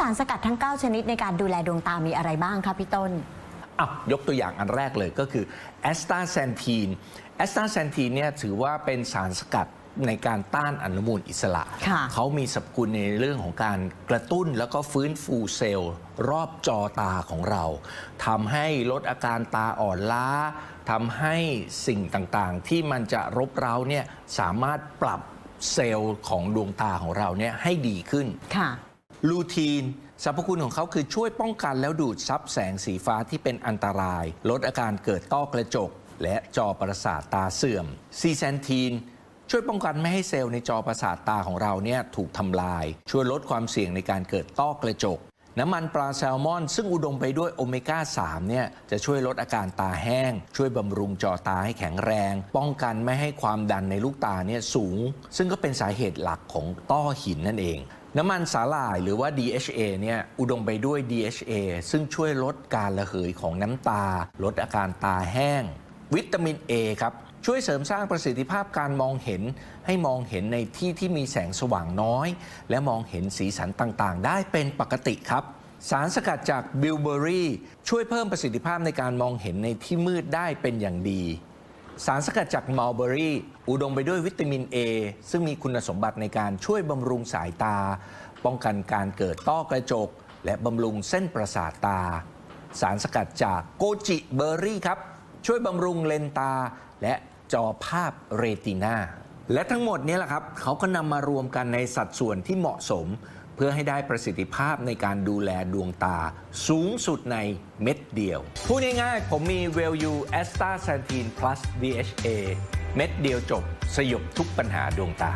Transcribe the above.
สารสกัดทั้ง 9 ชนิดในการดูแลดวงตามีอะไรบ้างคะพี่ต้นอะยกตัวอย่างอันแรกเลยก็คือแอสตาแซนทีนแอสตาแซนทีนเนี่ยถือว่าเป็นสารสกัดในการต้านอนุมูลอิสระค่ะเขามีสรรพคุณในเรื่องของการกระตุ้นแล้วก็ฟื้นฟูเซลล์ รอบจอตาของเรา ทำให้ลดอาการตาอ่อนล้า ทำให้สิ่งต่างๆ ที่มันจะรบเร้าเนี่ยสามารถปรับเซลล์ของดวงตาของเราเนี่ยให้ดีขึ้นค่ะ ลูทีนสรรพคุณของเขาคือช่วยป้องกันแล้วดูดซับแสงสีฟ้าที่เป็นอันตราย ลดอาการเกิดต้อกระจก และจอประสาทตาเสื่อมซีแซนทีนช่วยป้องกันไม่ให้เซลล์ในจอประสาทตาของเราเนี่ยถูกทำลาย ช่วยลดความเสี่ยงในการเกิดต้อกระจก น้ำมันปลาแซลมอน ซึ่งอุดมไปด้วยโอเมก้า 3 เนี่ยจะช่วยลดอาการตาแห้ง ช่วยบำรุงจอตาให้แข็งแรง ป้องกันไม่ให้ความดันในลูกตาเนี่ยสูง ซึ่งก็เป็นสาเหตุหลักของต้อหินนั่นเอง น้ำมันสาหร่ายหรือว่า DHA เนี่ยอุดมไปด้วย DHA ซึ่งช่วยลดการระเหยของน้ำตา ลดอาการตาแห้ง วิตามิน A ครับช่วยเสริมสร้างประสิทธิภาพการมองเห็น ให้มองเห็นในที่ที่มีแสงสว่างน้อย และมองเห็นสีสันต่างๆ ได้เป็นปกติครับ สารสกัดจากบิลเบอรี่ช่วยเพิ่มประสิทธิภาพในการมองเห็นในที่มืดได้เป็นอย่างดี สารสกัดจากมัลเบอรี่อุดมไปด้วยวิตามิน A ซึ่งมีคุณสมบัติในการช่วยบำรุงสายตา ป้องกันการเกิดต้อกระจก และบำรุงเส้นประสาทตา สารสกัดจากโกจิเบอร์รี่ครับ ช่วยบำรุงเลนตา และจอภาพเรตินาและทั้งหมดนี้แหละครับ เขาก็นำมารวมกันในสัดส่วนที่เหมาะสม พื่อให้ได้ประสิทธิภาพในการดูแลดวงตา สูงสุดในเม็ดเดียว พูดง่ายๆ ผมมี w e l u a s t a s a n t i n Plus DHA เม็ดเดียวจบสยบทุกปัญหาดวงตา